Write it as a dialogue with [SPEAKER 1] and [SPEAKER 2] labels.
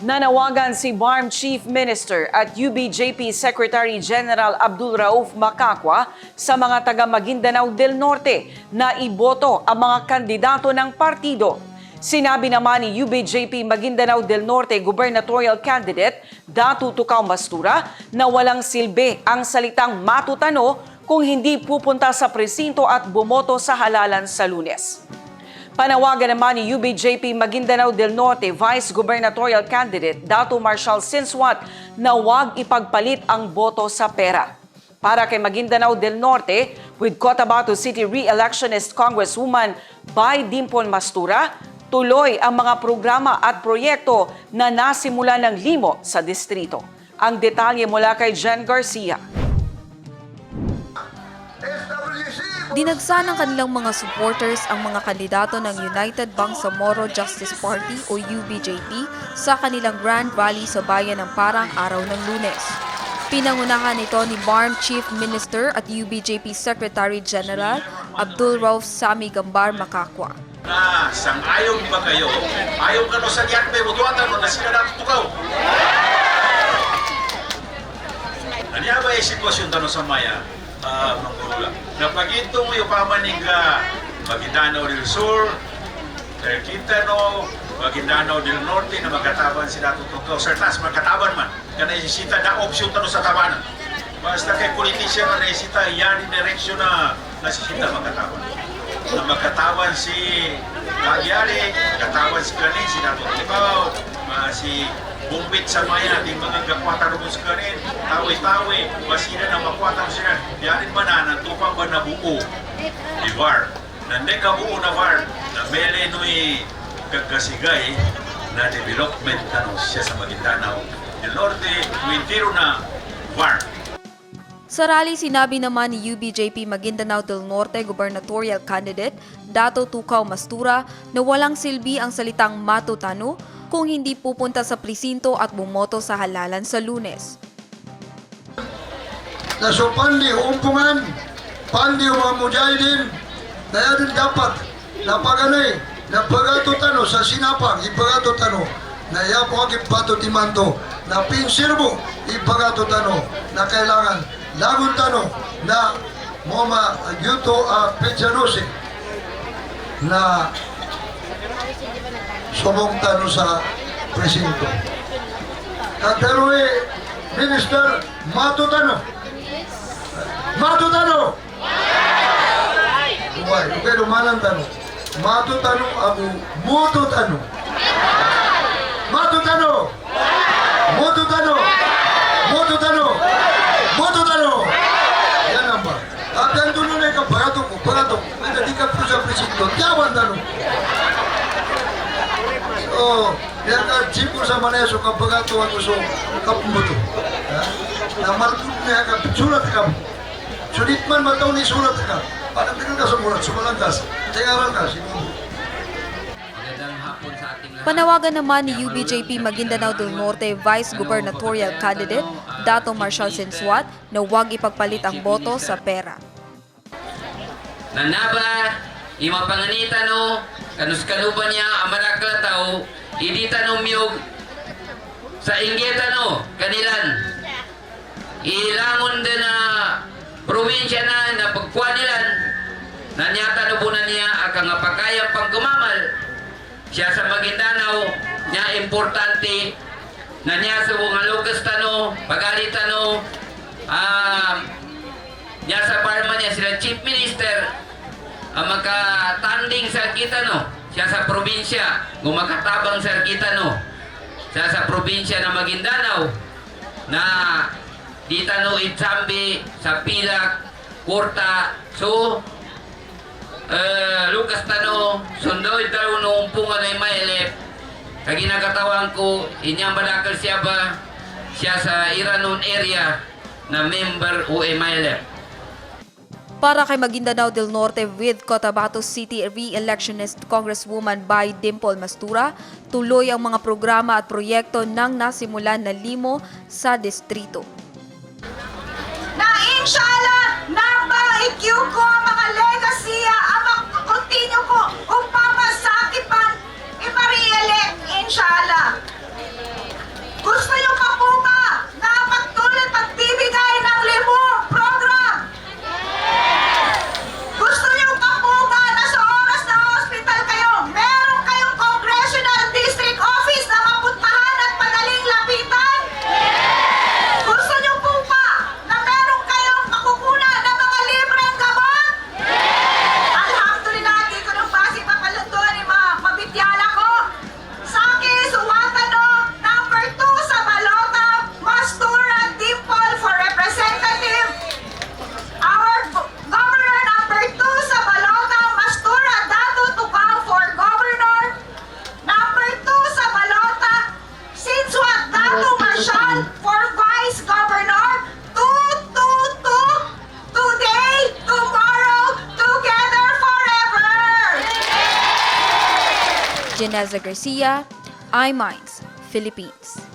[SPEAKER 1] Nanawagan si BARM Chief Minister at UBJP Secretary General Abdul Rauf Makakwa sa mga taga Maguindanao del Norte na iboto ang mga kandidato ng partido. Sinabi naman ni UBJP Maguindanao del Norte gubernatorial candidate Datu Tukaw Mastura na walang silbi ang salitang matutano kung hindi pupunta sa presinto at bumoto sa halalan sa lunes. Panawagan naman ni UBJP Maguindanao del Norte Vice Gubernatorial Candidate Dato Marshal Sinswat na huwag ipagpalit ang boto sa pera. Para kay Maguindanao del Norte, with Cotabato City Re-Electionist Congresswoman Bay Dimpon Mastura, tuloy ang mga programa at proyekto na nasimula ng limo sa distrito. Ang detalye mula kay Jen Garcia.
[SPEAKER 2] Dinagsa ng kanilang mga supporters ang mga kandidato ng United Bangsamoro Justice Party o UBJP sa kanilang Grand Rally sa bayan ng Parang araw ng lunes. Pinangunahan ito ni BARM Chief Minister at UBJP Secretary General Abdul Rauf Sami Gambar Makakwa.
[SPEAKER 3] na sang-ayon ba kayo? Ayaw ka no sa diyan, may butuatan mo na sila natin tukaw. Ano ba yung sitwasyon tano sa maya, uh, Mangulula? Na pag ito mo yung pamanig ka, Maguindanao del Sur, Quintano, Maguindanao del Norte na magkataban sila tutukaw. Sir Tas, magkataban man. Kana isisita na option tano sa tabanan. Basta kay politician na naisita, yan yung direksyon na nasisita magkataban na magkatawan si Kagyari, katawan si Kanin, si Dato Tibaw, uh, si Bumbit sa Maya, di mga gakwata rin sa Kanin, tawi-tawi, basina na makwata rin sila. Yarin man na, nagtupang ba na buo, di VAR. Nande ka buo na VAR, na mele no'y kagasigay na development ano, siya sa Maguindanao. Del Norte, Quintero na VAR.
[SPEAKER 2] Sa rally, sinabi naman ni UBJP Maguindanao del Norte gubernatorial candidate Dato Tukaw Mastura na walang silbi ang salitang matutano kung hindi pupunta sa presinto at bumoto sa halalan sa lunes.
[SPEAKER 4] na so pandi umpungan, pandi mga mujahidin, na yan din dapat na paganay, na pagatutano sa sinapang, ipagatutano, na yapo ang ipatutimanto, na pinsirbo, ipagatutano, na kailangan lagun tano, na moma yuto a pechanusi, na subong tano sa presinto. Kataroy, Minister Matutano, Matutano! Why? Okay, lumalang tanong. Matutano ako, mututano. Matutano! Mututano! Mututano! Mututano! Yan ang ba? At ang dulo na ikaw, pagato ko, pagato ko. May di ka po sa presinto, tiyawan tanong. So, yan ka, chipo sa maneso ka pagato ako so kapumuto. Ha? Na malput na ka, sulat ka mo. Sulit man mataw ni sulat ka. Parang tingin ka sa mulat, sumalangkas. Tingaral ka, siguro.
[SPEAKER 2] Panawagan naman ni UBJP Maguindanao del Norte Vice Gubernatorial Candidate Dato Marshal Sinswat na huwag ipagpalit ang boto sa pera.
[SPEAKER 5] Nanaba, imapanganita no, kanus kanuban niya, amarakla tao, idita no miyog, sa inggeta no, kanilan. Ilangon din na probinsya na, na pagkwanilan, nanyata no po na niya, akang apakayang pangkumamal, siya sa Maguindanao, niya importante, na niya sa mga lugas tano, pagalita no, ah, niya sa parma niya sila chief minister ang makatanding sa kita no siya sa probinsya. Gumakatabang sa kita no siya sa probinsya na Maguindanao na dita no Itsambi sa Pilak Kurta so eh, Lucas Tano Sundoy Taro no umpungan ay mailip kaginagatawan ko inyang badakal siya ba? Siya sa Iranon area na member o MILF.
[SPEAKER 2] Para kay Maguindanao del Norte with Cotabato City Re-Electionist Congresswoman Bay Dimple Mastura, tuloy ang mga programa at proyekto ng nasimulan na limo sa distrito.
[SPEAKER 6] na inshallah na ma-IQ ko ang mga
[SPEAKER 2] Geneza Garcia, iMinds, Philippines.